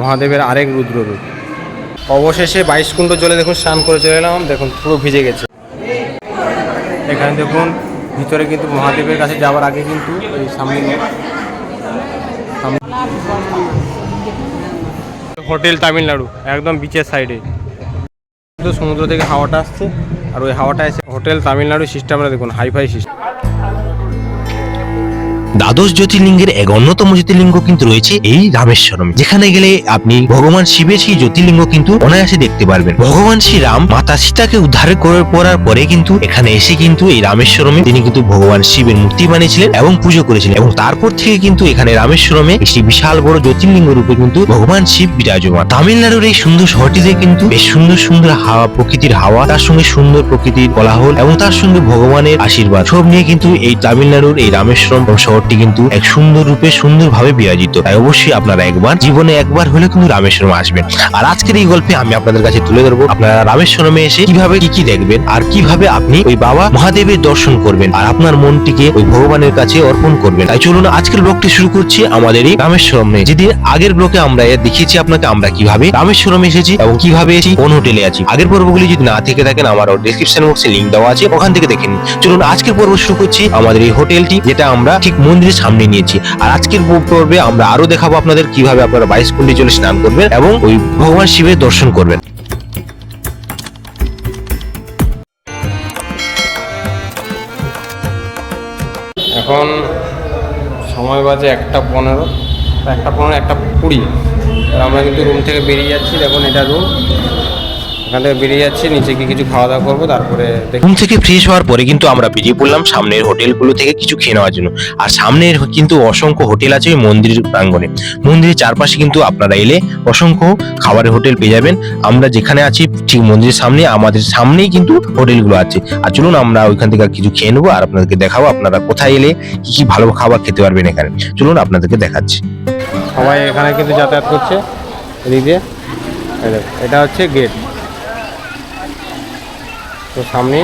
মহাদেবের আরেক রুদ্র রূপ অবশেষে বাইশ কুণ্ড জলে দেখুন, স্নান করে চলে এলাম, দেখুন পুরো ভিজে গেছে। এখানে দেখুন, ভিতরে কিন্তু মহাদেবের কাছে যাওয়ার আগে কিন্তু এই সামনে হোটেল তামিলনাড়ু, একদম বিচের সাইডে সমুদ্র থেকে হাওয়াটা আসছে, আর ওই হাওয়াটা এসে হোটেল তামিলনাড়ু সিস্টেমটা দেখুন হাইফাই সিস্টেম দ্বাদশ জ্যোতির্লিঙ্গের এক অন্যতম জ্যোতির্লিঙ্গ কিন্তু রয়েছে এই রামেশ্বরম, যেখানে গেলে আপনি ভগবান শিবের সেই জ্যোতির্লিঙ্গ কিন্তু অনায়াসে দেখতে পারবেন। ভগবান শ্রীরাম মাতা সীতাকে উদ্ধার করে করার পরে কিন্তু এখানে এসে কিন্তু এই রামেশ্বরমে তিনি কিন্তু ভগবান শিবের মূর্তি বানিয়েছিলেন এবং পুজো করেছিলেন এবং তারপর থেকে কিন্তু এখানে রামেশ্বরমে একটি বিশাল বড় জ্যোতির্লিঙ্গ রূপে কিন্তু ভগবান শিব বিরাজমান। তামিলনাড়ুর এই সুন্দর শহরটিতে কিন্তু বেশ সুন্দর সুন্দর হাওয়া, প্রকৃতির হাওয়া, তার সঙ্গে সুন্দর প্রকৃতির কোলাহল এবং তার সঙ্গে ভগবানের আশীর্বাদ। সব নিয়ে কিন্তু এই তামিলনাড়ুর এই রামেশ্বরম শহরটি কিন্তু এক সুন্দর রূপে সুন্দরভাবে বিরাজিত। তাই অবশ্যই আপনারা একবার, জীবনে একবার হলে কিন্তু রামেশ্বরম আসবেন। আর আজকের এই গল্পে আমি আপনাদের কাছে তুলে ধরবো, আপনারা রামেশ্বরমে এসে কীভাবে কি কি দেখবেন আর কীভাবে আপনি ওই বাবা মহাদেবের দর্শন করবেন আর আপনার মনটিকে ওই ভগবানের কাছে অর্পণ করবেন। তাই চলুন আজকের ব্লগটি শুরু করছি আমাদের এই রামেশ্বরমে। যেদিন আগের ব্লকে আমরা দেখিয়েছি আপনাকে আমরা কীভাবে রামেশ্বরম এসেছি এবং কীভাবে এসেছি, কোন হোটেলে আছি। আগের পর্বগুলি যদি না থেকে থাকেন আমার ডিসক্রিপশন বক্সে লিংক দেওয়া আছে, ওখান থেকে দেখে নিন। চলুন আজকের পর্ব শুরু করছি আমাদের এই হোটেলটি, যেটা আমরা ঠিক মন্দিরের সামনে নিয়েছি। আর আজকের পর্বে আমরা আরও দেখাবো আপনাদের কীভাবে আপনারা বাইশ কুণ্ডি চলে স্নান করবেন এবং ওই ভগবান শিবের দর্শন করবেন। এখন সময় বাজে একটা পনেরো একটা পনেরো, একটা কুড়ি। আমরা কিন্তু রুম থেকে বেরিয়ে যাচ্ছি, দেখুন এটা রুম এখান থেকে বেরিয়ে যাচ্ছি নিচে গিয়ে কিছু খাওয়া দাওয়া করব তারপরে ঘুম থেকে ফ্রেশ হওয়ার পরে কিন্তু আমরা বেরিয়ে পড়লাম সামনের হোটেলগুলো থেকে কিছু খেয়ে নেওয়ার জন্য। আর সামনের কিন্তু অসংখ্য হোটেল আছে ওই মন্দিরের প্রাঙ্গণে। মন্দিরের চারপাশে কিন্তু আপনারা এলে অসংখ্য খাবারের হোটেল পেয়ে যাবেন। আমরা যেখানে আছি ঠিক মন্দিরের সামনে আমাদের সামনেই কিন্তু হোটেলগুলো আছে। আর চলুন আমরা ওইখান থেকে কিছু খেয়ে নেব আর আপনাদেরকে দেখাবো আপনারা কোথায় এলে কি কি ভালো খাবার খেতে পারবেন এখানে। চলুন আপনাদেরকে দেখাচ্ছি। সবাই এখানে কিন্তু যাতায়াত করছে এদিক দিয়ে। এটা হচ্ছে গেট তো সামনে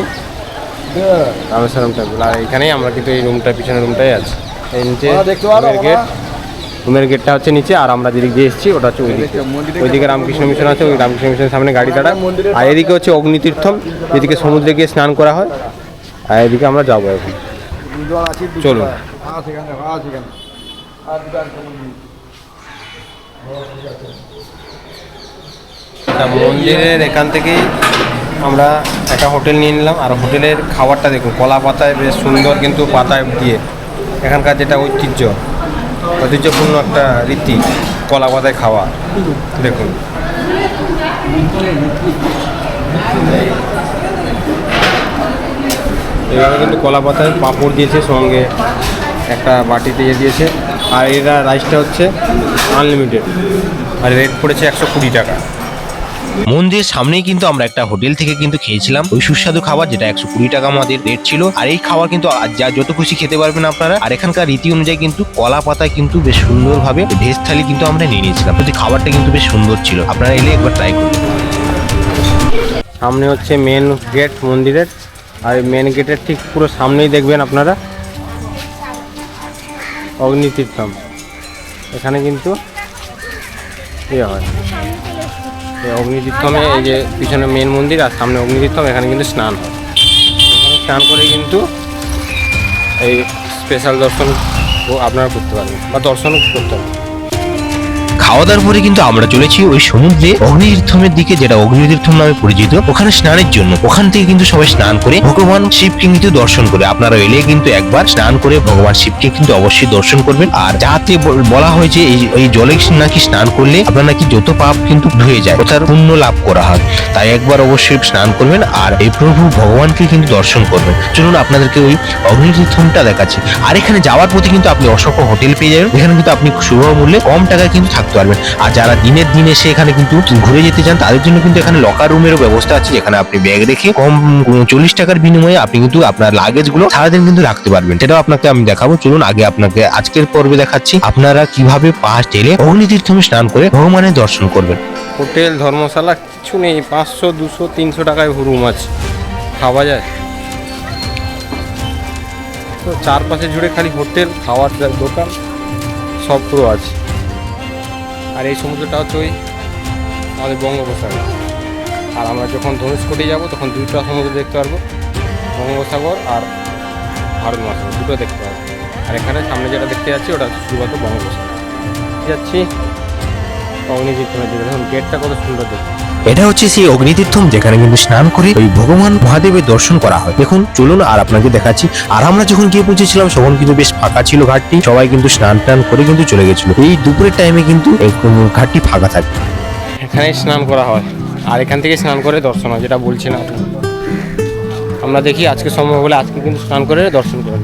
রামেশ্বরম টেম্পল আর এখানেই আমরা কিন্তু এই রুমটা পিছনের রুমটাই আছে। এই নিচে রুমের গেট রুমের গেটটা হচ্ছে নিচে আর আমরা যেদিক দিয়ে এসেছি ওটা হচ্ছে ওইদিকে। ওইদিকে রামকৃষ্ণ মিশন আছে ওই রামকৃষ্ণ মিশনের সামনে গাড়ি দাঁড়ায়। আর এদিকে হচ্ছে অগ্নিতীর্থম যেদিকে সমুদ্রে গিয়ে স্নান করা হয়। আর এদিকে আমরা যাব এখন। চলুন। মন্দিরের এখান থেকেই আমরা একটা হোটেল নিয়ে নিলাম। আর হোটেলের খাবারটা দেখুন, কলা পাতায় বেশ সুন্দর কিন্তু পাতায় দিয়ে এখানকার যেটা ঐতিহ্য, ঐতিহ্যপূর্ণ একটা রীতি, কলা পাতায় খাওয়া। দেখুন। এভাবে কিন্তু কলা পাতায় পাঁপড় দিয়েছে, সঙ্গে একটা বাটি দিয়ে দিয়েছে। আর এরা রাইসটা হচ্ছে আনলিমিটেড আর রেট পড়েছে একশো কুড়ি টাকা। মন্দিরের সামনেই কিন্তু আমরা একটা হোটেল থেকে কিন্তু খেয়েছিলাম। ওই সুস্বাদু খাবার যেটা একশো কুড়ি টাকা আমাদের রেট ছিল। আর এই খাবার কিন্তু যা যত খুশি খেতে পারবেন আপনারা। আর এখানকার রীতি অনুযায়ী কিন্তু কলা পাতায় কিন্তু বেশ সুন্দরভাবে ভেজ থালি কিন্তু আমরা নিয়ে নিয়েছিলাম। খাবারটা কিন্তু বেশ সুন্দর ছিল। আপনারা এলে একবার ট্রাই করুন। সামনে হচ্ছে মেন গেট মন্দিরের। আর মেন গেটের ঠিক পুরো সামনেই দেখবেন আপনারা। অগ্নিতীর্থম। এখানে কিন্তু ইয়ে হয়। অগ্নিতীর্থমে, এই যে পিছনে মেন মন্দির আর সামনে অগ্নিতীর্থম, এখানে কিন্তু স্নান হয়। স্নান করে কিন্তু এই স্পেশাল দর্শন আপনারা করতে পারবেন বা দর্শন করতে পারবেন। খাওয়া দাওয়ার পরে কিন্তু আমরা চলেছি ওই সমুদ্রে অগ্নিতীর্থমের দিকে, যেটা অগ্নিতীর্থম নামে পরিচিত। ওখানে স্নানের জন্য। ওখান থেকে কিন্তু সবাই স্নান করে ভগবান শিবকে কিন্তু দর্শন করে। আপনারা এলে কিন্তু একবার স্নান করে ভগবান শিবকে কিন্তু অবশ্যই দর্শন করবেন। আর যাতে বলা হয়েছে এই জলে নাকি স্নান করলে আপনার নাকি যত পাপ কিন্তু ধুয়ে যায় অর্থাৎ পুণ্য লাভ করা হয়। তাই একবার অবশ্যই স্নান করবেন আর এই প্রভু ভগবানকে কিন্তু দর্শন করবেন। চলুন আপনাদেরকে ওই অগ্নিতীর্থমটা দেখাচ্ছি। আর এখানে যাওয়ার পথে কিন্তু আপনি অসংখ্য হোটেল পেয়ে যাবেন। এখানে কিন্তু আপনি সুলভ মূল্যে কম টাকায় কিন্তু থাকতে পারবেন। আর যারা দিনের দিনে এসে এখানে কিন্তু ঘুরে যেতে চান, তাদের জন্য কিন্তু এখানে লকার রুমেরও ব্যবস্থা আছে, যেখানে আপনি ব্যাগ রেখে কম চল্লিশ টাকার বিনিময়ে আপনি কিন্তু আপনার লাগেজগুলো সারাদিন কিন্তু রাখতে পারবেন। সেটাও আপনাকে আমি দেখাবো। চলুন আগে আপনাকে আজকের পর্বে দেখাচ্ছি। আপনারা কীভাবে পাহাড় টেলে অগ্নিতীর্থমে স্নান করে ভগবানের দর্শন করবেন। হোটেল, ধর্মশালা, কিছু নেই। পাঁচশো, দুশো, তিনশো টাকায় রুম আছে। খাওয়া যায়। তো চারপাশে জুড়ে খালি হোটেল, খাওয়ার দোকান, সব পুরো আছে। আর এই সমুদ্রটা হচ্ছে ওই আমাদের বঙ্গোপসাগর। আর আমরা যখন ধনুষকোটি যাব, তখন দুইটা সমুদ্র দেখতে পারব। বঙ্গোপসাগর আর ভারত মহাসাগর, দুটো দেখতে পারব। আর এখানে সামনে যেটা দেখতে যাচ্ছি, ওটা শুধুমাত্র বঙ্গোপসাগর। যাচ্ছি। অগ্নিজিৎ দেখুন গেটটা কত সুন্দর দেখতে। এটা হচ্ছে সেই অগ্নিতীর্থম যেখানে কিন্তু স্নান করে ওই ভগবান মহাদেবের দর্শন করা হয়। দেখুন, চলুন আর আপনাকে দেখাচ্ছি। আর আমরা যখন গিয়ে পৌঁছেছিলাম, তখন কিন্তু বেশ ফাঁকা ছিল ঘাটটি। সবাই কিন্তু স্নান টান করে কিন্তু চলে গেছিল। এই দুপুরের টাইমে কিন্তু ঘাটটি ফাঁকা থাকে। এখানে স্নান করা হয়। আর এখান থেকে স্নান করে দর্শন হয়, যেটা বলছিলাম আমরা দেখি আজকে সম্ভব হলে আজকে কিন্তু স্নান করে দর্শন করে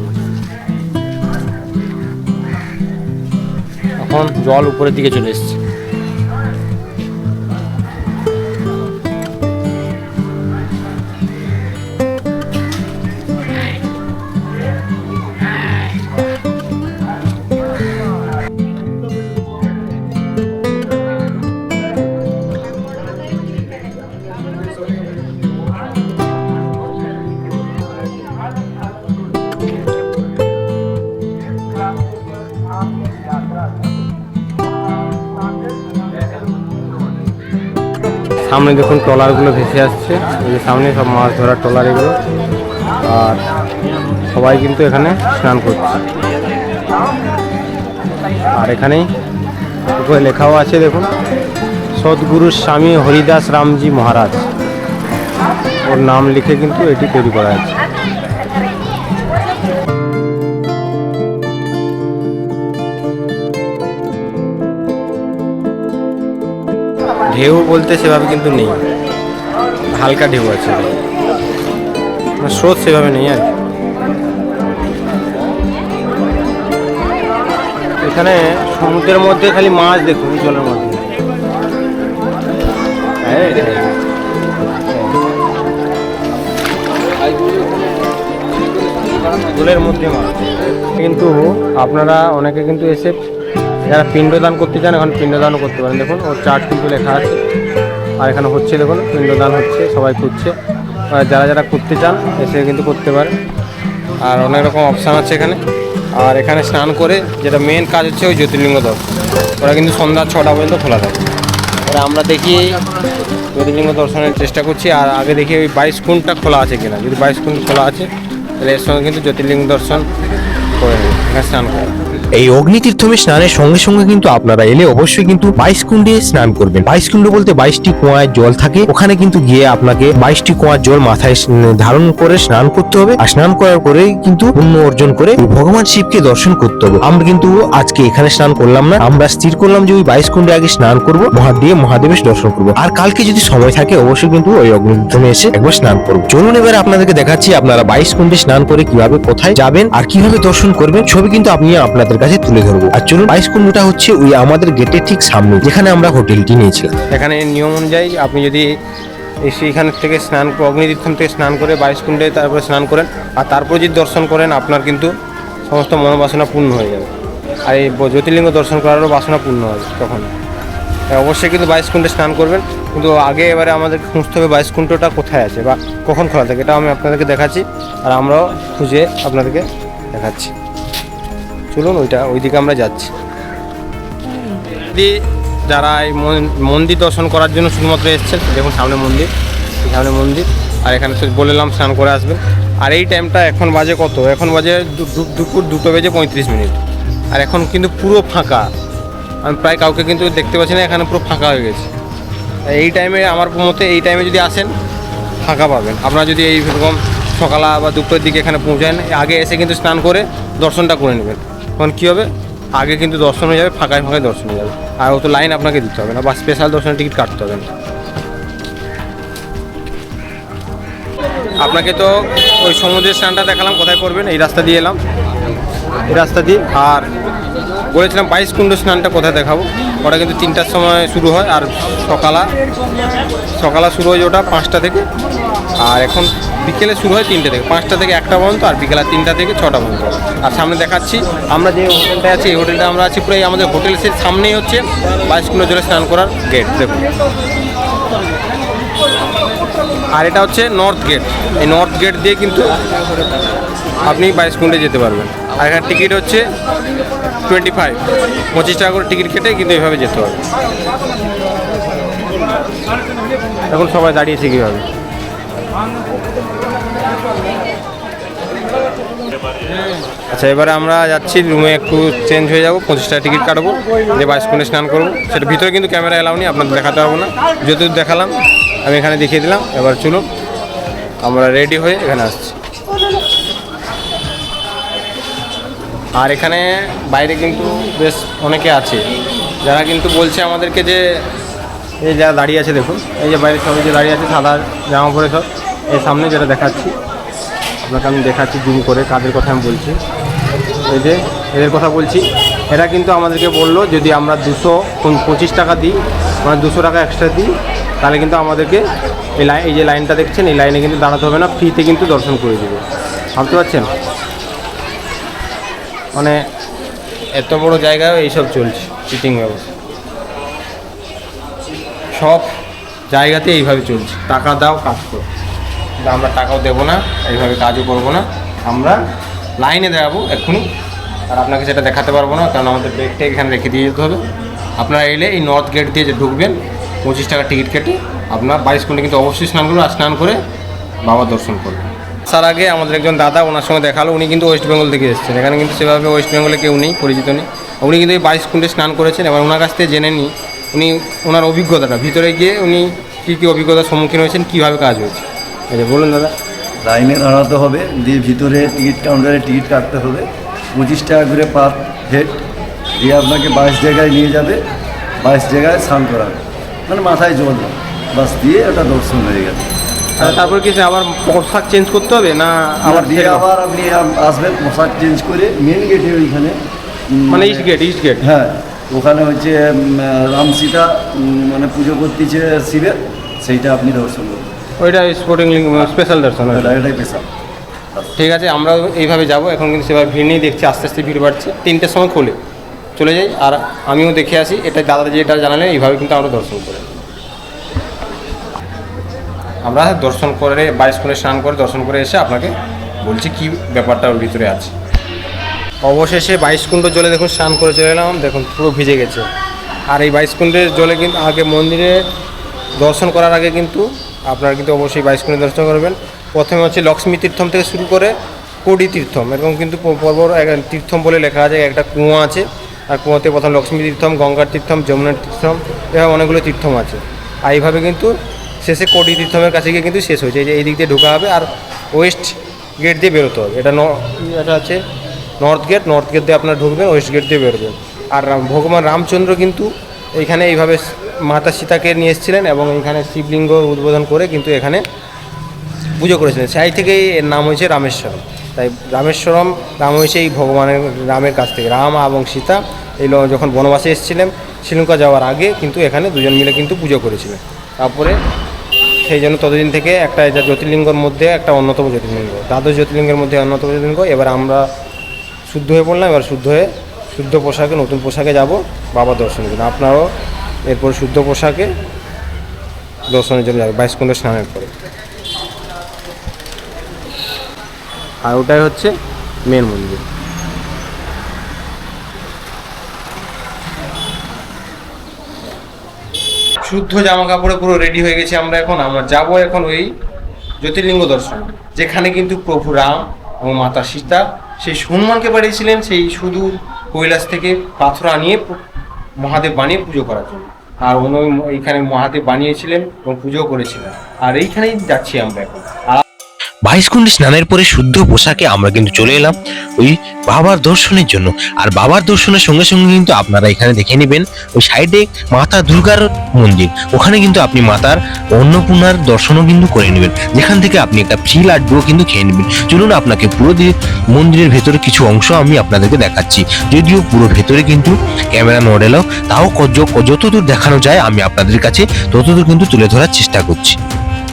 এখন জল উপরের দিকে চলে এসছে। সামনে দেখুন ট্রলারগুলো ভেসে আসছে। এই সামনে সব মাছ ধরার ট্রলার এগুলো আর সবাই কিন্তু এখানে স্নান করছে। আর এখানেই উপরে লেখাও আছে, দেখুন। সদ্গুরু স্বামী হরিদাস রামজি মহারাজ। ওর নাম লিখে কিন্তু এটি তৈরি করা আছে ঢেউ বলতে সেভাবে কিন্তু নেই হালকা ঢেউ আছে স্রোত সেভাবে নেই আর। এখানে সমুদ্রের মধ্যে খালি মাছ দেখুন, জলের মধ্যে। জলের মধ্যে মাছ কিন্তু আপনারা, অনেকে কিন্তু এসে যারা পিণ্ডদান করতে চান, এখন পিণ্ডদানও করতে পারেন। দেখুন, ওর চার্ট কিন্তু লেখা আছে। আর এখানে হচ্ছে, দেখুন, পিণ্ডদান হচ্ছে, সবাই করছে। যারা যারা করতে চান, এসে কিন্তু করতে পারে। আর অনেক রকম অপশান আছে এখানে। আর এখানে স্নান করে, যেটা মেন কাজ হচ্ছে ওই জ্যোতির্লিঙ্গ দর্শন ওরা কিন্তু সন্ধ্যা ছটা পর্যন্ত খোলা থাকে। এবার আমরা দেখি জ্যোতির্লিঙ্গ দর্শনের চেষ্টা করছি। আর আগে দেখি ওই বাইশ কুণ্ডটা খোলা আছে কিনা। যদি বাইশ কুণ্ড খোলা আছে, তাহলে এর সঙ্গে কিন্তু জ্যোতির্লিঙ্গ দর্শন করে নেব। এখানে স্নান করে। এই অগ্নিতীর্থমে স্নানের সঙ্গে সঙ্গে কিন্তু আপনারা এলে অবশ্যই কিন্তু বাইশ কুণ্ডে স্নান করবেন। বাইশ কুণ্ড বলতে বাইশটি কুয়ায় জল থাকে। ওখানে কিন্তু গিয়ে আপনাকে বাইশটি কুয়ার জল মাথায় ধারণ করে স্নান করতে হবে। আর স্নান করার পরেই কিন্তু পুণ্য অর্জন করে ভগবান শিবকে দর্শন করতে হবে। আমরা কিন্তু আজকে এখানে স্নান করলাম না। আমরা স্থির করলাম যে ওই বাইশ কুণ্ডে আগে স্নান করব, মহাদেব, মহাদেবের দর্শন করব। আর কালকে যদি সময় থাকে, অবশ্যই কিন্তু ওই অগ্নিতীর্থমে এসে একবার স্নান করব। চলুন এবার আপনাদেরকে দেখাচ্ছি আপনারা বাইশ কুণ্ডে স্নান করে কীভাবে কোথায় যাবেন আর কীভাবে দর্শন করবেন। ছবি কিন্তু আপনি আপনাদের কাছে তুলে ধরবো। আর চলুন বাইশ কুণ্ডটা হচ্ছে ওই আমাদের গেটের ঠিক সামনে, যেখানে আমরা হোটেলটি নিয়েছিলাম। এখানে নিয়ম অনুযায়ী আপনি যদি এসে এখান থেকে স্নান অগ্নিতীর্থম থেকে স্নান করে বাইশ কুণ্ডে তারপরে স্নান করেন, আর তারপর যদি দর্শন করেন, আপনার কিন্তু সমস্ত মনোবাসনা পূর্ণ হয়ে যাবে। আর এই জ্যোতির্লিঙ্গ দর্শন করারও বাসনা পূর্ণ হবে তখন। অবশ্যই কিন্তু বাইশ কুণ্ডে স্নান করবেন। কিন্তু আগে এবারে আমাদের খুঁজতে হবে বাইশ কুণ্ডটা কোথায় আছে বা কখন খোলা থাকে এটা আমি আপনাদেরকে দেখাচ্ছি। আর আমরাও খুঁজে আপনাদেরকে দেখাচ্ছি। চলুন, ওইটা ওইদিকে আমরা যাচ্ছি। যারা এই মন- মন্দির দর্শন করার জন্য শুধুমাত্র এসছেন, দেখুন সামনে মন্দির সামনে মন্দির, আর এখানে তো বললাম স্নান করে আসবেন। আর এই টাইমটা এখন বাজে কত? এখন বাজে দুপুর দুটো বেজে পঁয়ত্রিশ মিনিট। আর এখন কিন্তু পুরো ফাঁকা। আমি প্রায় কাউকে কিন্তু দেখতে পাচ্ছি না, এখানে পুরো ফাঁকা হয়ে গেছে। এই টাইমে আমার মতে এই টাইমে যদি আসেন, ফাঁকা পাবেন। আপনারা যদি এই রকম সকালা বা দুপুরের দিকে এখানে পৌঁছান, আগে এসে কিন্তু স্নান করে দর্শনটা করে নেবেন। তখন কী হবে? আগে কিন্তু দর্শন হয়ে যাবে, ফাঁকায় ফাঁকায় দর্শন হয়ে যাবে। আর অত লাইন আপনাকে দিতে হবে না, বা স্পেশাল দর্শনের টিকিট কাটতে হবে না। আপনাকে তো ওই সমুদ্রের স্নানটা দেখালাম, কোথায় করবেন? এই রাস্তা দিয়ে এলাম। এই রাস্তা দিয়ে, আর বলেছিলাম বাইশ কুণ্ড স্নানটা কোথায় দেখাবো? ওটা কিন্তু তিনটার সময় শুরু হয়, আর সকালা সকালা শুরু হয় ওটা পাঁচটা থেকে। আর এখন বিকেলে শুরু হয় তিনটে থেকে, পাঁচটা থেকে একটা পর্যন্ত আর বিকেলে তিনটা থেকে ছটা পর্যন্ত। আর সামনে দেখাচ্ছি, আমরা যে হোটেলটা আছি, এই হোটেলটা আমরা আছি পুরো এই আমাদের হোটেলের সামনেই হচ্ছে বাইশ কুণ্ড জলে স্নান করার গেট দেখুন। আর এটা হচ্ছে নর্থ গেট এই নর্থ গেট দিয়ে কিন্তু আপনি বাইশ কুণ্ডে যেতে পারবেন। আর এখানে টিকিট হচ্ছে টোয়েন্টি ফাইভ পঁচিশ টাকা করে টিকিট কেটে কিন্তু এইভাবে যেতে হবে। এখন সবাই দাঁড়িয়েছে কীভাবে? আচ্ছা এবারে আমরা যাচ্ছি রুমে একটু চেঞ্জ হয়ে যাব পঁচিশ টাকা টিকিট কাটবো যে বাইশ কুণ্ডে স্নান করব। সেটা ভিতরে কিন্তু ক্যামেরা এলাও নি আপনাদের দেখাতে পারব না। যতদূর দেখালাম, আমি এখানে দেখিয়ে দিলাম, এবার চলুন, আমরা রেডি হয়ে এখানে আসছি। আর এখানে বাইরে কিন্তু বেশ অনেকে আছে, যারা কিন্তু বলছে আমাদেরকে যে, এই যারা দাঁড়িয়ে আছে দেখুন, এই যে বাইরে সবাই যে দাঁড়িয়ে আছে, সাদা জামা পরে সব। এই সামনে যেটা দেখাচ্ছি, আপনাকে আমি দেখাচ্ছি জুম করে কাদের কথা আমি বলছি। এই যে এদের কথা বলছি, এরা কিন্তু আমাদেরকে বলল যদি আমরা দুশো পঁচিশ টাকা দিই মানে দুশো টাকা এক্সট্রা দিই, তাহলে কিন্তু আমাদেরকে এই লাইন এই যে লাইনটা দেখছেন, এই লাইনে কিন্তু দাঁড়াতে হবে না ফ্রিতে কিন্তু দর্শন করে দেবে। ভাবতে পারছেন? মানে এত বড় জায়গায় এইসব চলছে চিটিং ব্যবস্থা। সব জায়গাতে এইভাবে চলছে। টাকা দাও, কাজ করো। আমরা টাকাও দেবো না, এইভাবে কাজও করব না। আমরা লাইনে দাঁড়াবো এক্ষুনি, আর আপনাকে সেটা দেখাতে পারব না, কারণ আমাদের ব্যাগটা এখানে রেখে দিয়ে যেতে হবে। আপনারা এলে এই নর্থ গেট দিয়ে যে ঢুকবেন, পঁচিশ টাকা টিকিট কেটে আপনার বাইশ কুণ্ডে কিন্তু অবশ্যই স্নান করবেন আর স্নান করে বাবা দর্শন করবেন আসার আগে আমাদের একজন দাদা, ওনার সঙ্গে দেখাল, উনি কিন্তু ওয়েস্ট বেঙ্গল থেকে এসেছেন। এখানে কিন্তু সেভাবে ওয়েস্ট বেঙ্গলে কেউ নেই, পরিচিত নেই। উনি কিন্তু এই বাইশ কুণ্ডে স্নান করেছেন, এবার ওনার কাছ থেকে জেনে নিই, উনি, ওনার অভিজ্ঞতাটা, ভিতরে গিয়ে উনি কী কী অভিজ্ঞতার সম্মুখীন হয়েছেন, কীভাবে কাজ হয়েছে। এই যে বলুন দাদা। লাইনে দাঁড়াতে হবে দিয়ে ভিতরে টিকিট কাউন্টারে টিকিট কাটতে হবে। পঁচিশ টাকা করে পার হেড দিয়ে আপনাকে বাইশ জায়গায় নিয়ে যাবে বাইশ জায়গায় স্নান করাবে। মানে মাথায় জল বাস দিয়ে ওটা দর্শন হয়ে গেছে তারপর কি আবার পোশাক চেঞ্জ করতে হবে না আবার দিয়ে আবার আপনি আসবেন পোশাক চেঞ্জ করে মেন গেটে ওইখানে মানে ইস্ট গেট ইস্ট গেট হ্যাঁ ওখানে হচ্ছে রাম সীতা মানে পুজো করতেছে শিবের সেইটা আপনি দর্শন করবেন। ওইটা স্পোর্টিং স্পেশাল দর্শন এটাই পেশা ঠিক আছে আমরা এইভাবে যাব। এখন কিন্তু সেভাবে ভিড় নিয়ে দেখছি আস্তে আস্তে ভিড় বাড়ছে। তিনটের সময় খোলে। চলে যাই আর আমিও দেখে আসি। এটা দাদা যেটা জানালেন এইভাবে কিন্তু আমরা দর্শন করি। আমরা দর্শন করে বাইশ করে স্নান করে দর্শন করে এসে আপনাকে বলছি কি ব্যাপারটা ওর ভিতরে আছে। অবশেষে বাইশ কুণ্ড জলে দেখুন স্নান করে চলে এলাম। দেখুন পুরো ভিজে গেছে। আর এই বাইশ কুণ্ডের জলে কিন্তু আগে মন্দিরে দর্শন করার আগে কিন্তু আপনারা কিন্তু অবশ্যই বাইশ কুণ্ডে দর্শন করবেন। প্রথমে হচ্ছে লক্ষ্মী তীর্থম থেকে শুরু করে কোডি তীর্থম এরকম কিন্তু প- পর পর তীর্থম বলে লেখা আছে, একটা কুঁয়ো আছে। আর কুঁয়োতে প্রথম লক্ষ্মী তীর্থম, গঙ্গার তীর্থম, যমুনার তীর্থম এভাবে অনেকগুলো তীর্থম আছে। আর এইভাবে কিন্তু শেষে কোডি তীর্থমের কাছে গিয়ে কিন্তু শেষ হয়েছে। এই যে এই দিক দিয়ে ঢোকা হবে, আর ওয়েস্ট গেট দিয়ে বেরোতে হবে। এটা এটা আছে নর্থ গেট নর্থ গেট দিয়ে আপনারা ঢুকবেন, ওয়েস্ট গেট দিয়ে বেরোবেন। আর ভগবান রামচন্দ্র কিন্তু এইখানে এইভাবে মাতা সীতাকে নিয়ে এসেছিলেন এবং এখানে শিবলিঙ্গ উদ্বোধন করে কিন্তু এখানে পুজো করেছিলেন। সেই থেকেই এর নাম হয়েছে রামেশ্বরম। তাই রামেশ্বরম নাম হয়েছে এই ভগবানের, রামের কাছ থেকে। রাম এবং সীতা এই যখন বনবাসে এসেছিলেন, শ্রীলঙ্কা যাওয়ার আগে কিন্তু এখানে দুজন মিলে কিন্তু পুজো করেছিলেন। তারপরে সেই জন্য ততদিন থেকে একটা এটা জ্যোতির্লিঙ্গর মধ্যে একটা অন্যতম জ্যোতির্লিঙ্গ। দ্বাদশ জ্যোতির্লিঙ্গের মধ্যে অন্যতম জ্যোতির্লিঙ্গ। এবার আমরা শুদ্ধ হয়ে পড়লাম। এবার শুদ্ধ হয়ে, শুদ্ধ পোশাকে, নতুন পোশাকে যাব বাবা দর্শনের জন্য আপনারাও এরপর শুদ্ধ পোশাকে দর্শনের জন্য যাবে, বাইশ কুণ্ড স্নানের পরে। আর ওটাই হচ্ছে মেন মন্দির। শুদ্ধ জামা কাপড়ে পুরো রেডি হয়ে গেছি আমরা এখন। আমরা যাব এখন ওই জ্যোতির্লিঙ্গ দর্শন, যেখানে কিন্তু প্রভু রাম এবং মাতা সীতা সেই হনুমানকে পাঠিয়েছিলেন সেই সুদূর কৈলাস থেকে পাথর আনিয়ে মহাদেব বানিয়ে পুজো করার জন্য। আর উনি এইখানে মহাদেব বানিয়েছিলেন এবং পুজো করেছিলেন। আর এইখানেই যাচ্ছি আমরা এখন। আর বাইশ কুণ্ডে স্নানের পরে শুদ্ধ পোশাকে আমরা কিন্তু চলে এলাম ওই বাবার দর্শনের জন্য। আর বাবার দর্শনের সঙ্গে সঙ্গে কিন্তু আপনারা এখানে দেখে নেবেন ওই সাইডে মাতা দুর্গার মন্দির। ওখানে কিন্তু আপনি মাতার অন্নপূর্ণার দর্শনও কিন্তু করে নেবেন। যেখান থেকে আপনি একটা ফ্রি লাড্ডুও কিন্তু খেয়ে নেবেন। চলুন আপনাকে পুরো মন্দিরের ভেতরে কিছু অংশ আমি আপনাদেরকে দেখাচ্ছি। যদিও পুরো ভেতরে কিন্তু ক্যামেরা নড় এলেও তাও যতদূর দেখানো যায় আমি আপনাদের কাছে ততদূর কিন্তু তুলে ধরার চেষ্টা করছি।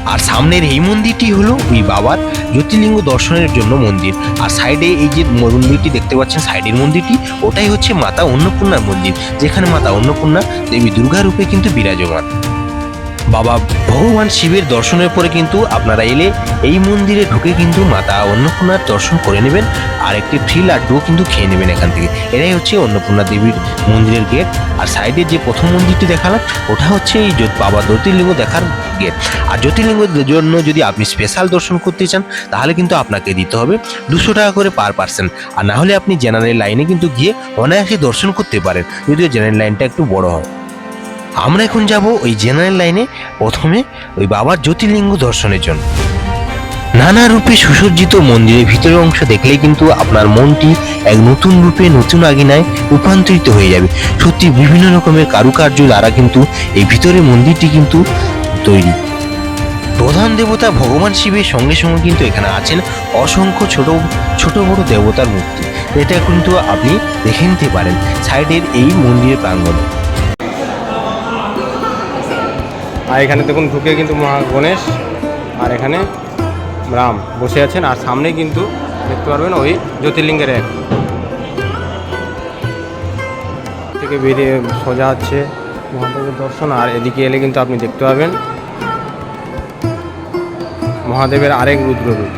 আর সামনের এই মন্দিরটি হলো ওই বাবার জ্যোতির্লিঙ্গ দর্শনের জন্য মন্দির। আর সাইডে এই যে মন্দিরটি দেখতে পাচ্ছেন সাইডের মন্দিরটি, ওটাই হচ্ছে মাতা অন্নপূর্ণার মন্দির, যেখানে মাতা অন্নপূর্ণা দেবী দুর্গা রূপে কিন্তু বিরাজমান। বাবা, ভগবান শিবের দর্শনের পরে কিন্তু আপনারা এলে এই মন্দিরে ঢুকে কিন্তু মাতা অন্নপূর্ণার দর্শন করে নেবেন। আর একটি ফ্রি লাড্ডুও কিন্তু খেয়ে নেবেন এখান থেকে। এটাই হচ্ছে অন্নপূর্ণা দেবীর মন্দিরের গেট আর সাইডে যে প্রথম মন্দিরটি দেখালাম, ওটা হচ্ছে এই বাবা জ্যোতির্লিঙ্গ দেখার গেট আর জ্যোতির্লিঙ্গের জন্য যদি আপনি স্পেশাল দর্শন করতে চান, তাহলে কিন্তু আপনাকে দিতে হবে দুশো টাকা করে পার পার্সন আর না হলে আপনি জেনারেল লাইনে কিন্তু গিয়ে অনায়াসে দর্শন করতে পারেন। যদিও জেনারেল লাইনটা একটু বড় হয়। আমরা এখন যাব ওই জেনারেল লাইনে প্রথমে ওই বাবার জ্যোতির্লিঙ্গ দর্শনের জন্য। নানা রূপে সুসজ্জিত মন্দিরের ভিতরের অংশ দেখলেই কিন্তু আপনার মনটি এক নতুন রূপে, নতুন আগিনায় রূপান্তরিত হয়ে যাবে। সত্যি বিভিন্ন রকমের কারুকার্য দ্বারা কিন্তু এই ভিতরে মন্দিরটি কিন্তু তৈরি। প্রধান দেবতা ভগবান শিবের সঙ্গে সঙ্গে কিন্তু এখানে আছেন অসংখ্য ছোট ছোট বড় দেবতার মূর্তি। এটা কিন্তু আপনি দেখে নিতে পারেন সাইডের এই মন্দিরের প্রাঙ্গণে। আর এখানে দেখুন ঢুকে কিন্তু মহা গণেশ, আর এখানে রাম বসে আছেন, আর সামনে কিন্তু দেখতে পারবেন ওই জ্যোতির্লিঙ্গের এক। থেকে বেরিয়ে সোজা হচ্ছে মহাদেবের দর্শন, আর এদিকে এলে কিন্তু আপনি দেখতে পাবেন মহাদেবের আরেক রুদ্ররূপ।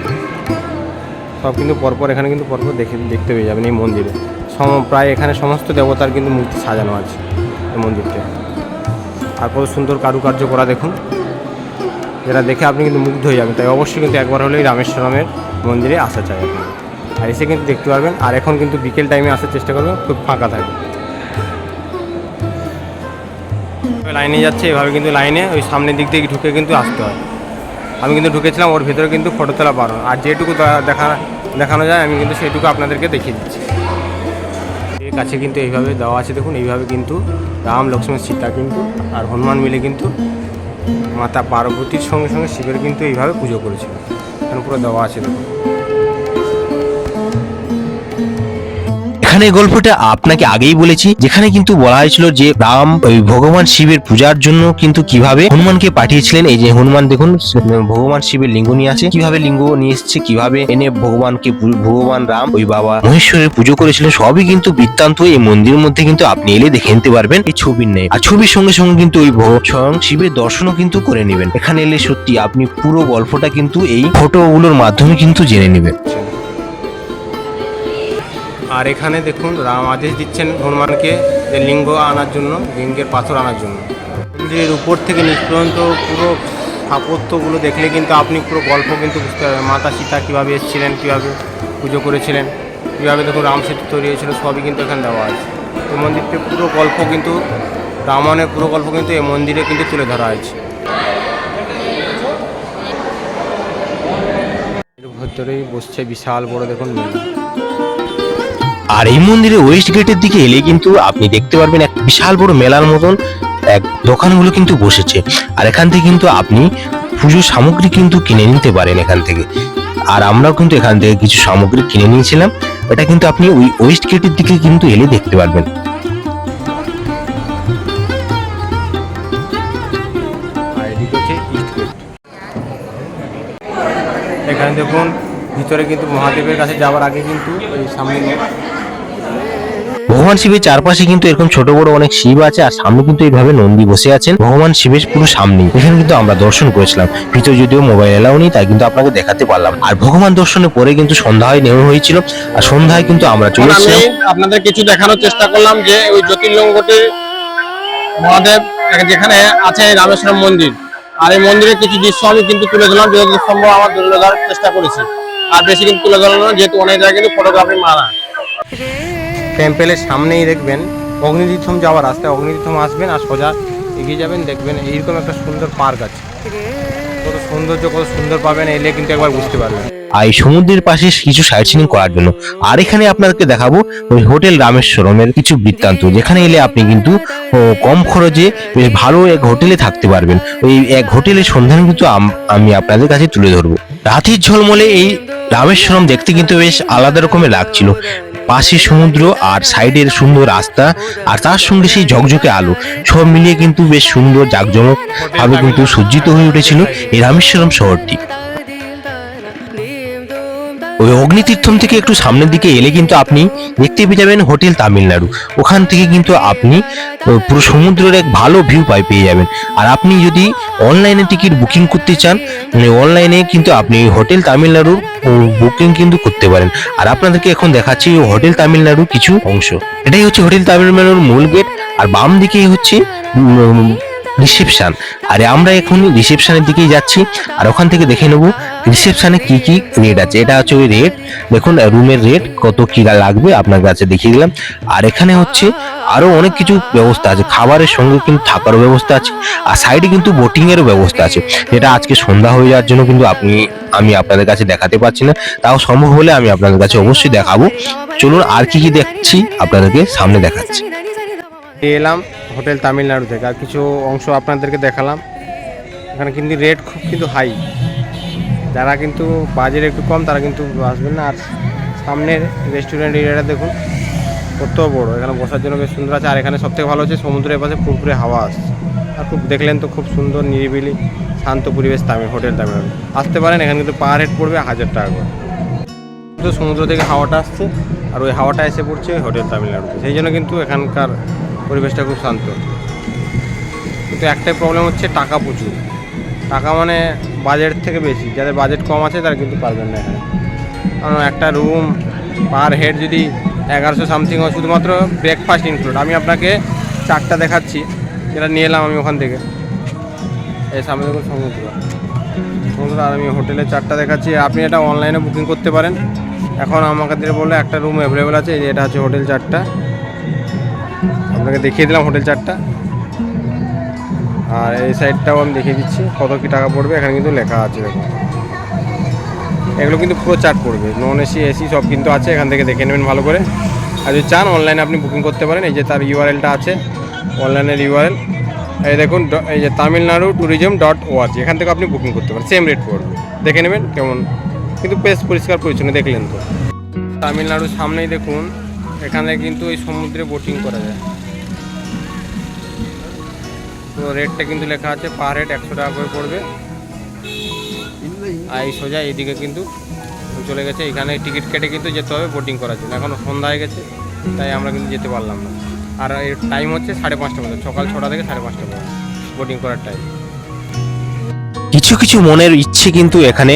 সব কিন্তু পরপর এখানে কিন্তু পরপর দেখে, দেখতে পেয়ে যাবেন এই মন্দিরে। সম, প্রায় এখানে সমস্ত দেবতার কিন্তু মূর্তি সাজানো আছে এই মন্দিরটা আর কত সুন্দর কারুকার্য করা দেখুন। যেটা দেখে আপনি কিন্তু মুগ্ধ হয়ে যাবেন। তাই অবশ্যই কিন্তু একবার হলেই রামেশ্বরমের মন্দিরে আসা চাই আপনি আর এসে কিন্তু দেখতে পারবেন। আর এখন কিন্তু বিকেল টাইমে আসার চেষ্টা করবেন। খুব ফাঁকা থাকবে লাইনে যাচ্ছে, এভাবে কিন্তু লাইনে ওই সামনের দিক থেকে ঢুকে কিন্তু আসতে হয়। আমি কিন্তু ঢুকেছিলাম, ওর ভিতরে কিন্তু ফটো তোলা পারো আর যেটুকু দেখা দেখানো যায়, আমি কিন্তু সেইটুকু আপনাদেরকে দেখিয়ে দিচ্ছি। কাছে কিন্তু এইভাবে দেওয়া আছে। দেখুন, এইভাবে কিন্তু রাম, লক্ষ্মণ, সীতা কিন্তু আর হনুমান মিলে কিন্তু মাতা পার্বতীর সঙ্গে সঙ্গে শিবের কিন্তু এইভাবে পুজো করেছিল। এখানে পুরো দেওয়া আছে, দেখুন। এখানে গল্পটা আপনাকে আগেই বলেছি, যেখানে কিন্তু বলা হয়েছিল যে রাম ওই ভগবান শিবের পূজার জন্য কিন্তু কীভাবে হনুমানকে পাঠিয়েছিলেন। এই যে হনুমান দেখুন ভগবান শিবের লিঙ্গ নিয়ে আছে। কীভাবে লিঙ্গ নিয়ে এসছে, কীভাবে এনে ভগবানকে ভগবান রাম ওই বাবা মহেশ্বরের পুজো করেছিলেন সবই কিন্তু বৃত্তান্ত। এই মন্দিরের মধ্যে কিন্তু আপনি এলে দেখে নিতে পারবেন এই ছবির নেই আর ছবির সঙ্গে সঙ্গে কিন্তু ওই স্বয়ং শিবের দর্শনও কিন্তু করে নেবেন। এখানে এলে সত্যি আপনি পুরো গল্পটা কিন্তু এই ফটোগুলোর মাধ্যমে কিন্তু জেনে নেবেন। আর এখানে দেখুন রাম আদেশ দিচ্ছেন হনুমানকে যে লিঙ্গ আনার জন্য, লিঙ্গের পাথর আনার জন্য। মন্দিরের উপর থেকে নিচ পর্যন্ত পুরো স্থাপত্যগুলো দেখলে কিন্তু আপনি পুরো গল্প কিন্তু বুঝতে পারবেন। মাতা সীতা কীভাবে এসেছিলেন, কীভাবে পুজো করেছিলেন, কীভাবে দেখুন রাম সেতু তৈরি হয়েছিল, সবই কিন্তু এখানে দেওয়া আছে। এই মন্দিরটির পুরো গল্প কিন্তু, রামায়ণের পুরো গল্প কিন্তু এই মন্দিরে কিন্তু তুলে ধরা হয়েছে। ভেতরেই বসছে বিশাল বড় দেখুন মেলা। আর এই মন্দিরের ওয়েস্ট গেটের দিকে এলে কিন্তু আপনি দেখতে পারবেন এক বিশাল বড় মেলার মতন এক দোকানগুলো কিন্তু বসেছে। আর এখান থেকে কিন্তু আপনি পুজোর সামগ্রী কিন্তু কিনে নিতে পারেন এখান থেকে। আর আমরাও কিন্তু এখান থেকে কিছু সামগ্রী কিনে নিয়েছিলাম। এটা কিন্তু আপনি ওই ওয়েস্ট গেটের দিকে কিন্তু এলে দেখতে পারবেন। এখানে দেখুন, ভিতরে কিন্তু মহাদেবের কাছে যাওয়ার আগে কিন্তু এই সামনে ভগবান শিবের চারপাশে কিন্তু এরকম ছোট বড় অনেক শিব আছে আর সামনে কিন্তু এইভাবে নন্দী বসে আছেন। ভগবান শিবের পুরো সামনে এখানে কিন্তু আমরা দর্শন করেছিলাম। ভিতরে যদিও মোবাইল এলাও নেই তাই কিন্তু আপনাকে দেখাতে পারলাম। আর ভগবান দর্শনের পরে কিন্তু সন্ধ্যা হয় নেমে হয়েছিল আর সন্ধ্যায় কিন্তু আমরা চলে আপনাদের কিছু দেখানোর চেষ্টা করলাম যে ওই জ্যোতির্লিঙ্গটি মহাদেব যেখানে আছে রামেশ্বরম মন্দির। আর এই মন্দিরের কিছু দৃশ্য আমি কিন্তু তুলে ধরলাম যতদূর সম্ভব আমার তুলে ধরার চেষ্টা করেছি। আর বেশি কিন্তু তুলে ধরলাম না যেহেতু অনেক জায়গায় কিন্তু ফটোগ্রাফি মানা টেম্পেলের সামনেই দেখবেন অগ্নিতীর্থম যাওয়ার রাস্তায় অগ্নিতীর্থম আসবেন আর সোজা এগিয়ে যাবেন, দেখবেন এইরকম একটা সুন্দর পার্ক আছে। কত সৌন্দর্য, কত সুন্দর পাবেন, এলে কিন্তু একবার বুঝতে পারবেন। আর এই সমুদ্রের পাশে কিছু সাইট সিনিং করার জন্য। আর এখানে আপনাদেরকে দেখাবো ওই হোটেল রামেশ্বরমের কিছু বৃত্তান্ত, যেখানে এলে আপনি কিন্তু কম খরচে বেশ ভালো এক হোটেলে থাকতে পারবেন। ওই এক হোটেলের সন্ধান কিন্তু আমি আপনাদের কাছে তুলে ধরবো। রাতের ঝলমলে এই রামেশ্বরম দেখতে কিন্তু বেশ আলাদা রকমের লাগছিল। পাশে সমুদ্র আর সাইডের সুন্দর রাস্তা আর তার সঙ্গে সেই ঝকঝকে আলো। সব মিলিয়ে কিন্তু বেশ সুন্দর জাঁকজমক ভাবে কিন্তু সজ্জিত হয়ে উঠেছিল এই রামেশ্বরম শহরটি। ওই অগ্নিতীর্থম থেকে একটু সামনের দিকে এলে কিন্তু আপনি দেখতে পেয়ে যাবেন হোটেল তামিলনাড়ু। ওখান থেকে কিন্তু আপনি পুরো সমুদ্রের এক ভালো ভিউ পাই, পেয়ে যাবেন। আর আপনি যদি অনলাইনে টিকিট বুকিং করতে চান মানে অনলাইনে কিন্তু আপনি হোটেল তামিলনাড়ুর বুকিং কিন্তু করতে পারেন। আর আপনাদেরকে এখন দেখাচ্ছি হোটেল তামিলনাড়ুর কিছু অংশ। এটাই হচ্ছে হোটেল তামিলনাড়ুর মূল গেট আর বাম দিকে হচ্ছে রিসেপশন আর আমরা এখন রিসেপশানের দিকেই যাচ্ছি। আর ওখান থেকে দেখে নেব রিসেপশানে কি কি রেট আছে। এটা হচ্ছে ওই রেট দেখুন রুমের রেট কত কি লাগবে আপনার কাছে দেখিয়ে দিলাম। আর এখানে হচ্ছে আরও অনেক কিছু ব্যবস্থা আছে। খাবারের সঙ্গে কিন্তু থাকারও ব্যবস্থা আছে। আর সাইডে কিন্তু বোটিংয়েরও ব্যবস্থা আছে। যেটা আজকে সন্ধ্যা হয়ে যাওয়ার জন্য কিন্তু আপনি, আমি আপনাদের কাছে দেখাতে পারছি না। তাও সম্ভব হলে আমি আপনাদের কাছে অবশ্যই দেখাবো। চলুন আর কি কি দেখছি আপনাদেরকে সামনে দেখাচ্ছি। এলাম। হোটেল তামিলনাড়ু থেকে। আর কিছু অংশ আপনাদেরকে দেখালাম। এখানে কিন্তু রেট খুব কিন্তু হাই যারা কিন্তু বাজেট একটু কম, তারা কিন্তু আসবেন না। আর সামনের রেস্টুরেন্ট এরিয়াটা দেখুন, কত বড়। এখানে বসার জন্য বেশ সুন্দর আছে। আর এখানে সবথেকে ভালো হচ্ছে সমুদ্রের পাশে ফুরফুরে হাওয়া আসছে। আর খুব দেখলেন তো খুব সুন্দর, নিরিবিলি, শান্ত পরিবেশ তামিল, হোটেল তামিলনাড়ু। আসতে পারেন, এখানে কিন্তু পার হেড পড়বে হাজার টাকা করে। সমুদ্র থেকে হাওয়াটা আসছে, আর ওই হাওয়াটা এসে পড়ছে হোটেল তামিলনাড়ুতে। সেই জন্য কিন্তু এখানকার পরিবেশটা খুব শান্ত। কিন্তু একটাই প্রবলেম হচ্ছে টাকা প্রচুর। টাকা মানে বাজেট থেকে বেশি। যাদের বাজেট কম আছে তারা কিন্তু পারবেন না এখানে। কারণ একটা রুম পার হেড যদি এগারোশো সামথিং হয়, শুধুমাত্র ব্রেকফাস্ট ইনক্লুড আমি আপনাকে চারটা দেখাচ্ছি, যেটা নিয়ে এলাম আমি ওখান থেকে। এই সামনে দেখুন সমুদ্র। সমুদ্র আর আমি হোটেলে চারটা দেখাচ্ছি। আপনি এটা অনলাইনে বুকিং করতে পারেন। এখন আমাদের বলে একটা রুম অ্যাভেলেবেল আছে এটা হচ্ছে হোটেল চারটা। আপনাকে দেখিয়ে দিলাম হোটেল চারটা আর এই সাইডটাও আমি দেখিয়ে দিচ্ছি, কত কী টাকা পড়বে, এখানে কিন্তু লেখা আছে দেখুন। এগুলো কিন্তু পুরো চার্ট পড়বে, নন এসি এসি সব কিন্তু আছে, এখান থেকে দেখে নেবেন ভালো করে। আর যদি চান অনলাইনে আপনি বুকিং করতে পারেন, এই যে তার ইউআরএলটা আছে অনলাইনের ইউআরএল এই দেখুন এই যে তামিলনাড়ু ট্যুরিজম ডট ওআরজি এখান থেকে আপনি বুকিং করতে পারেন সেম রেট পড়বে। দেখে নেবেন কেমন, কিন্তু বেশ পরিষ্কার পরিচ্ছন্ন, দেখলেন তো। তামিলনাড়ুর সামনেই দেখুন, এখানে কিন্তু ওই সমুদ্রে বোটিং করা যায়। তো রেটটা কিন্তু লেখা আছে পার হেড একশো টাকা করে পড়বে। আর এই সোজা এইদিকে কিন্তু চলে গেছে। এখানে টিকিট কেটে কিন্তু যেতে হবে বোটিং করার জন্য। এখনও সন্ধ্যা হয়ে গেছে, তাই আমরা কিন্তু যেতে পারলাম না। আর এর টাইম হচ্ছে সাড়ে পাঁচটা মতো সকাল ছটা থেকে সাড়ে পাঁচটা পর্যন্ত বোটিং করার টাইম কিছু কিছু মনের ইচ্ছে কিন্তু এখানে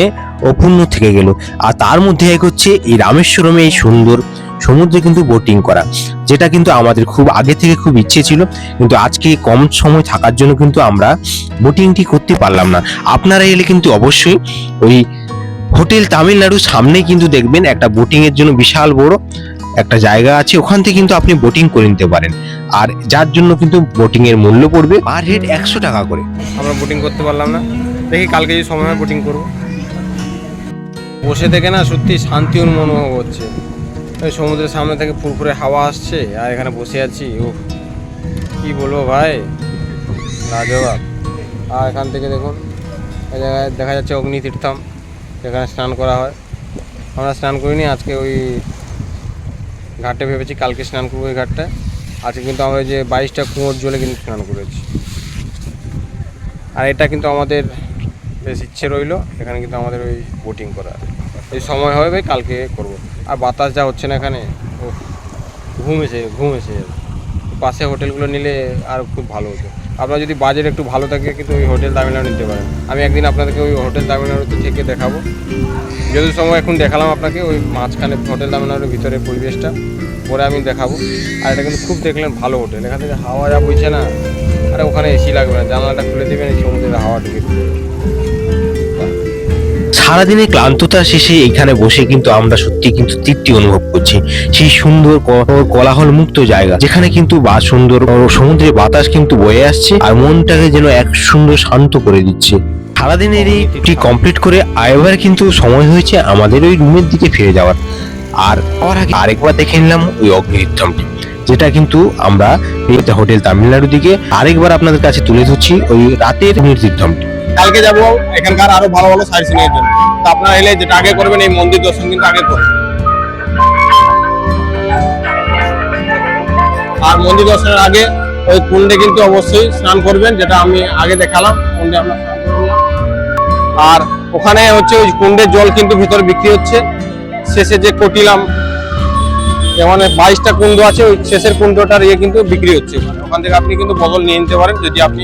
অপূর্ণ থেকে গেল। আর তার মধ্যে এক হচ্ছে এই রামেশ্বরমে এই সুন্দর সমুদ্রে কিন্তু বোটিং করা, যেটা কিন্তু আমাদের খুব আগে থেকে খুব ইচ্ছে ছিল, কিন্তু আজকে কম সময় থাকার জন্য কিন্তু আমরা বোটিংটি করতে পারলাম না। আপনারা এলে কিন্তু অবশ্যই ওই হোটেল তামিলনাড়ুর সামনে কিন্তু দেখবেন একটা বোটিং এর জন্য বিশাল বড় একটা জায়গা আছে, ওখান থেকে কিন্তু আপনি বোটিং করে নিতে পারেন। আর যার জন্য কিন্তু বোটিং এর মূল্য পড়বে পার হেড একশো টাকা করে। আমরা বোটিং করতে পারলাম না। দেখি কালকে যদি সময় বোটিং করব। বসে থেকে না সত্যি শান্তি অনুভব হচ্ছে। সমুদ্রের সামনে থেকে ফুরফুরে হাওয়া আসছে, আর এখানে বসে আছি। ও কি বলব ভাই? লাজবাব। আর এখান থেকে দেখুন জায়গায় দেখা যাচ্ছে অগ্নি তীর্থম যেখানে স্নান করা হয়। আমরা স্নান করিনি, আজকে ওই ঘাটে ভেবেছি কালকে স্নান করব ওই ঘাটটায় আজকে কিন্তু আমরা যে বাইশটা কুয়োর জলে কিন্তু স্নান করেছি। আর এটা কিন্তু আমাদের বেশ ইচ্ছে রইল, এখানে কিন্তু আমাদের ওই বোটিং করা এই সময় হবে ভাই, কালকে করব। আর বাতাস যা হচ্ছে না এখানে ও ঘুম এসে ঘুম এসে পাশে হোটেলগুলো নিলে আর খুব ভালো হতো। আপনার যদি বাজেট একটু ভালো থাকে, কিন্তু ওই হোটেল তামিলনাড়ু নিতে পারেন। আমি একদিন আপনাদেরকে ওই হোটেল তামিলনাড়ুতে থেকে দেখাবো। যদি সময় এখন দেখালাম আপনাকে, ওই মাঝখানে হোটেল তামিলনাড়ুর ভিতরে পরিবেশটা। পরে আমি দেখাবো। আর এটা কিন্তু খুব দেখলেন ভালো হোটেল। এখান থেকে হাওয়া যা বইছে না, আরে ওখানে এসি লাগবে না, জানালাটা খুলে দেবেন, এই সমুদ্রের হাওয়া ঢুকে। দেবে। সারাদিনের ক্লান্ততা শেষে এখানে বসে কিন্তু আমরা সত্যি কিন্তু তৃপ্তি অনুভব করছি। সেই সুন্দর কোলাহল মুক্ত জায়গা, যেখানে কিন্তু বা সুন্দর সমুদ্রের বাতাস কিন্তু বয়ে আসছে আর মনটাকে যেন এক সুন্দর শান্ত করে দিচ্ছে। সারাদিনের এই ট্রিপটি কমপ্লিট করে এবার কিন্তু সময় হয়েছে আমাদের ওই রুমের দিকে ফিরে যাওয়ার। আর আগে আরেকবার দেখে নিলাম ওই অগ্নিউত্তমটি যেটা কিন্তু আমরা হোটেল তামিলনাড়ু দিকে আরেকবার আপনাদের কাছে তুলে ধরছি ওই রাতের নির্তীর্থমটি কালকে যাব, এখানকার আরও ভালো ভালো সাইড সিনের জন্য। তো আপনারা এলে যেটা আগে করবেন, এই মন্দির দর্শন কিন্তু আগে করবেন আর মন্দির দর্শনের আগে ওই কুণ্ডে কিন্তু অবশ্যই স্নান করবেন, যেটা আমি আগে দেখালাম, কুণ্ডে আমরা স্নান করলাম। আর ওখানে হচ্ছে ওই কুণ্ডের জল কিন্তু ভিতরে বিক্রি হচ্ছে। শেষে যে কটিলাম, যেমন বাইশটা কুণ্ড আছে, ওই শেষের কুণ্ডটার ইয়ে কিন্তু বিক্রি হচ্ছে। ওখান থেকে আপনি কিন্তু বদল নিয়ে নিতে পারেন, যদি আপনি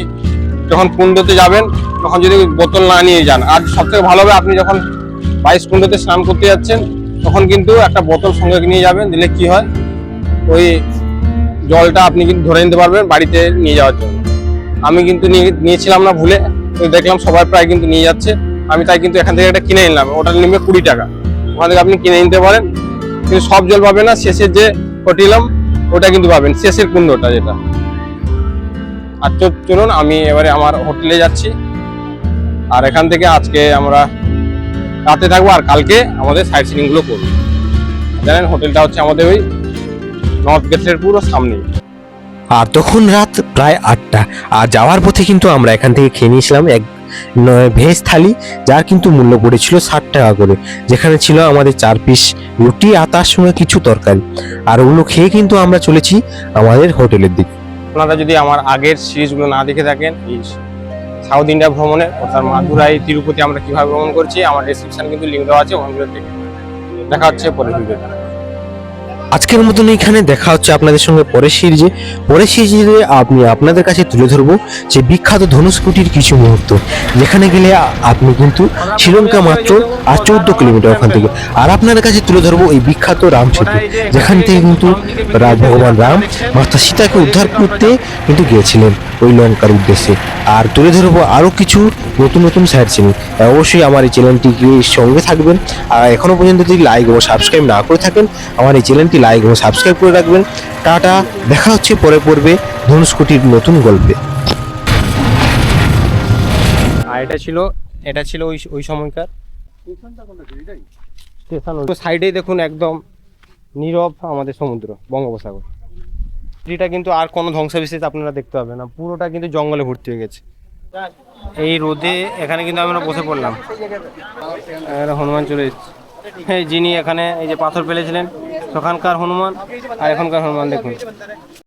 যখন কুণ্ডতে যাবেন, তখন যদি বোতল না নিয়ে যান, আর সব থেকে ভালো হবে আপনি যখন বাইশ কুণ্ডতে স্নান করতে যাচ্ছেন, তখন কিন্তু একটা বোতল সঙ্গে নিয়ে যাবেন, দিলে কি হয়? ওই জলটা আপনি কিন্তু ধরে নিতে পারবেন বাড়িতে নিয়ে যাওয়ার জন্য। আমি কিন্তু নিয়ে- নিয়েছিলাম না ভুলে, তো দেখলাম সবাই প্রায় কিন্তু নিয়ে যাচ্ছে। আমি তাই কিন্তু এখান থেকে একটা কিনে নিলাম, ওটা নেবে কুড়ি টাকা। ওখান থেকে আপনি কিনে নিতে পারেন। কিন্তু সব জল পাবেন না শেষের যে কটিলাম, ওটা কিন্তু পাবেন, শেষের কুণ্ডটা যেটা। আর চলুন, আমি এবারে আমার হোটেলে যাচ্ছি। আর এখান থেকে আজকে আমরা রাতে থাকব, আর কালকে আমাদের সাইড সিনিংগুলো করব। জানেন, হোটেলটা হচ্ছে আমাদের ওই নর্থ গেটের পুরো সামনেই। আর তখন রাত প্রায় আটটা। আর যাওয়ার পথে কিন্তু আমরা এখান থেকে খেয়ে নিয়েছিলাম এক ভেজ থালি, যার কিন্তু মূল্য পড়েছিল ষাট টাকা করে, যেখানে ছিল আমাদের চার পিস রুটি আর তার সঙ্গে কিছু তরকারি। আর ওগুলো খেয়ে কিন্তু আমরা চলেছি আমাদের হোটেলের দিকে। আপনারা যদি আমার আগের সিরিজগুলো না দেখে থাকেন, এই সাউথ ইন্ডিয়া ভ্রমণের অর্থাৎ মাদুরাই তিরুপতি আমরা কীভাবে ভ্রমণ করছি, আমার ডিসক্রিপশান কিন্তু লিঙ্ক দেওয়া আছে ওখানগুলো থেকে দেখা হচ্ছে পরের ভিডিওতে আজকের মতন এখানে দেখা হচ্ছে আপনাদের সঙ্গে পরের সিরিজে। পরের সিরিজে আপনি আপনাদের কাছে তুলে ধরবো যে বিখ্যাত ধনুষ্কুটির কিছু মুহূর্ত। যেখানে গেলে আপনি কিন্তু শ্রীলঙ্কা মাত্র আর চৌদ্দ কিলোমিটার ওখান থেকে। আর আপনাদের কাছে তুলে ধরবো এই বিখ্যাত রাম সেতু। যেখান থেকে কিন্তু ভগবান রাম মাতা সীতাকে উদ্ধার করতে কিন্তু গিয়েছিলেন ওই লঙ্কার উদ্দেশ্যে। আর তুলে ধরবো আরও কিছু নতুন নতুন সাইড সিন অবশ্যই আমার এই চ্যানেলটিকে সঙ্গে থাকবেন। আর এখনও পর্যন্ত যদি লাইক ও সাবস্ক্রাইব না করে থাকেন, আমার এই চ্যানেলটি লাইক ও সাবস্ক্রাইব করে রাখবেন। টাটা, দেখা হচ্ছে পরে পড়বে ধনুষ্কুটির নতুন গল্পে। আর এটা ছিল এটা ছিল ওই ওই সময়কার। স্টেশন সাইডেই দেখুন একদম নীরব আমাদের সমুদ্র, বঙ্গোপসাগর। এটিটা কিন্তু আর কোনো ধ্বংসাবিশেষ আপনারা দেখতে পাবেন না। পুরোটা কিন্তু জঙ্গলে ভর্তি হয়ে গেছে। এই রোদে এখানে কিন্তু আমরা বসে পড়লাম। হনুমান চলে এসেছে। যিনি এখানে এই যে পাথর ফেলেছিলেন তখনকার হনুমান আর এখনকার হনুমান দেখুন।